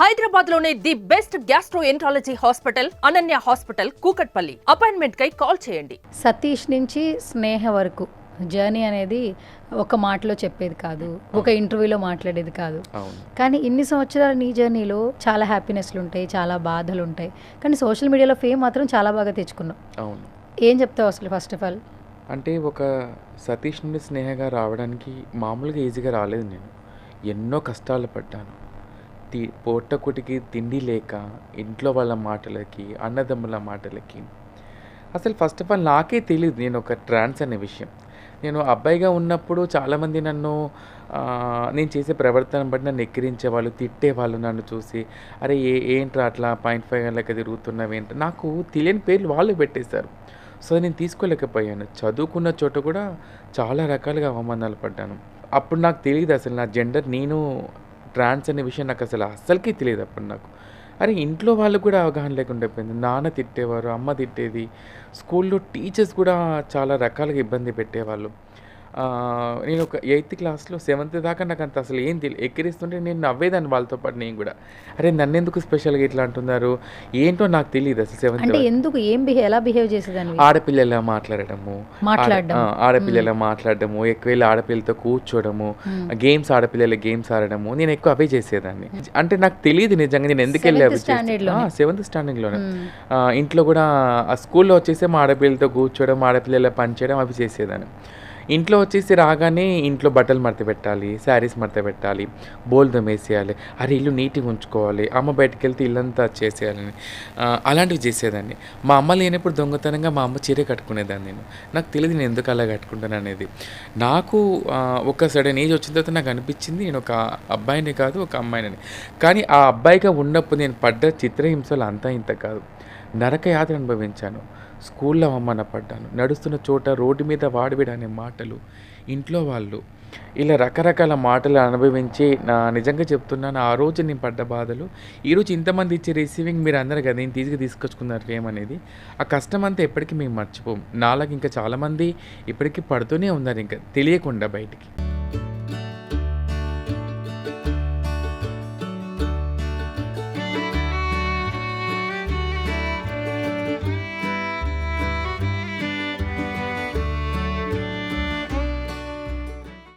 హైదరాబాద్లోనే the best gastroenterology hospital Ananya hospital Kukatpally. Appointment కై call చేయండి. సతీష్ నుంచి స్నేహ వరకు. జర్నీ అనేది ఒక మాటలో చెప్పేది కాదు ఒక ఇంటర్వ్యూలో మాట్లాడేది కాదు. అవును. కానీ ఇన్ని సంవత్సరాల నీ జర్నీలో చాలా హ్యాపీనెస్లు ఉంటాయి చాలా బాధలు ఉంటాయి. కానీ సోషల్ మీడియాలో ఫేమ్ మాత్రం చాలా బాగా తెచ్చుకున్నావు. అవును. ఏం చెప్తావు అసలు ఫస్ట్ ఆఫ్ ఆల్ అంటే ఒక సతీష్ నుండి స్నేహగా రావడానికి మామూలుగా ఈజీగా రాలేదు నేను. ఎన్నో కష్టాలు పడ్డాను. తి పొట్టకుటికి తిండి లేక ఇంట్లో వాళ్ళ మాటలకి అన్నదమ్ముల మాటలకి. అసలు ఫస్ట్ ఆఫ్ ఆల్ నాకే తెలియదు నేను ఒక ట్రాన్స్ అనే విషయం. నేను అబ్బాయిగా ఉన్నప్పుడు చాలామంది నన్ను నేను చేసే ప్రవర్తన బట్టి నన్ను ఎక్కిరించేవాళ్ళు తిట్టేవాళ్ళు నన్ను చూసి అరే ఏ ఏంట్రా అట్లా పాయింట్ ఫైవ్ లెక్క తిరుగుతున్నావు ఏంటి? నాకు తెలియని పేర్లు వాళ్ళు పెట్టేశారు. సో నేను తీసుకోలేకపోయాను. చదువుకున్న చోట కూడా చాలా రకాలుగా అవమానాలు పడ్డాను. అప్పుడు నాకు తెలియదు అసలు నా జెండర్ నేను ట్రాన్స్ అనే విషయం నాకు అసలు అస్సలకి తెలియదు అప్పుడు నాకు. అరే ఇంట్లో వాళ్ళు కూడా అవగాహన లేకుండా అయిపోయింది నాన్న తిట్టేవారు అమ్మ తిట్టేది. స్కూల్లో టీచర్స్ కూడా చాలా రకాలుగా ఇబ్బంది పెట్టేవాళ్ళు. నేను ఒక ఎయిత్ క్లాస్లో సెవెంత్ దాకా నాకు అంత అసలు ఏం తెలియదు ఎక్కిరిస్తుంటే నేను నవ్వేదాన్ని వాళ్ళతో పాటు నేను కూడా. అరే నన్ను ఎందుకు స్పెషల్గా ఇట్లా అంటున్నారు? ఏంటో నాకు తెలియదు అసలు సెవెంత్ అంటే ఎందుకు? ఏం బిహేవ్ ఎలా బిహేవ్ చేసేదాన్ని? ఆడపిల్లలా మాట్లాడటము ఆడపిల్లలా మాట్లాడడము ఎక్కువ వెళ్ళి ఆడపిల్లలతో కూర్చోవడము గేమ్స్ ఆడపిల్లల గేమ్స్ ఆడడము నేను ఎక్కువ అవే చేసేదాన్ని. అంటే నాకు తెలియదు నిజంగా నేను ఎందుకు వెళ్ళి Seventh standard లోనే? సెవెంత్ స్టాండింగ్లోనే మ్మ్. ఇంట్లో కూడా ఆ స్కూల్లో వచ్చేసి మా ఆడపిల్లలతో కూర్చోవడం ఆడపిల్లల పని చేయడం అవి చేసేదాన్ని. ఇంట్లో వచ్చేసి రాగానే ఇంట్లో బట్టలు మడత పెట్టాలి శారీస్ మడత పెట్టాలి బోల్దం వేసేయాలి అరే ఇల్లు నీట్గా ఉంచుకోవాలి అమ్మ బయటకు వెళ్తే ఇల్లంతా చేసేయాలని అలాంటివి చేసేదాన్ని. మా అమ్మ లేనప్పుడు దొంగతనంగా మా అమ్మ చీర కట్టుకునేదాన్ని నేను. నాకు తెలియదు నేను ఎందుకు అలా కట్టుకుంటాను అనేది. నాకు ఒక సడన్ ఏజ్ వచ్చిన తర్వాత నాకు అనిపించింది నేను ఒక అబ్బాయిని కాదు ఒక అమ్మాయిని. కానీ ఆ అబ్బాయిగా ఉన్నప్పుడు నేను పడ్డ చిత్రహింసలు అంతా ఇంత కాదు. నరక యాత్ర అనుభవించాను. స్కూల్లో అవమాన పడ్డాను. నడుస్తున్న చోట రోడ్డు మీద వాడివిడ అనే మాటలు. ఇంట్లో వాళ్ళు ఇలా రకరకాల మాటలు అనుభవించి నా నిజంగా చెప్తున్నాను ఆ రోజు నేను పడ్డ బాధలు ఈరోజు ఇంతమంది ఇచ్చే రిసీవింగ్ మీరు అందరు కదా నేను తీసుకు తీసుకొచ్చుకున్నారు ఫేమ్ అనేది. ఆ కష్టం అంతా ఎప్పటికీ మేము మర్చిపోం. నాలాగా ఇంకా చాలామంది ఇప్పటికీ పడుతూనే ఉన్నారు ఇంకా తెలియకుండా బయటికి.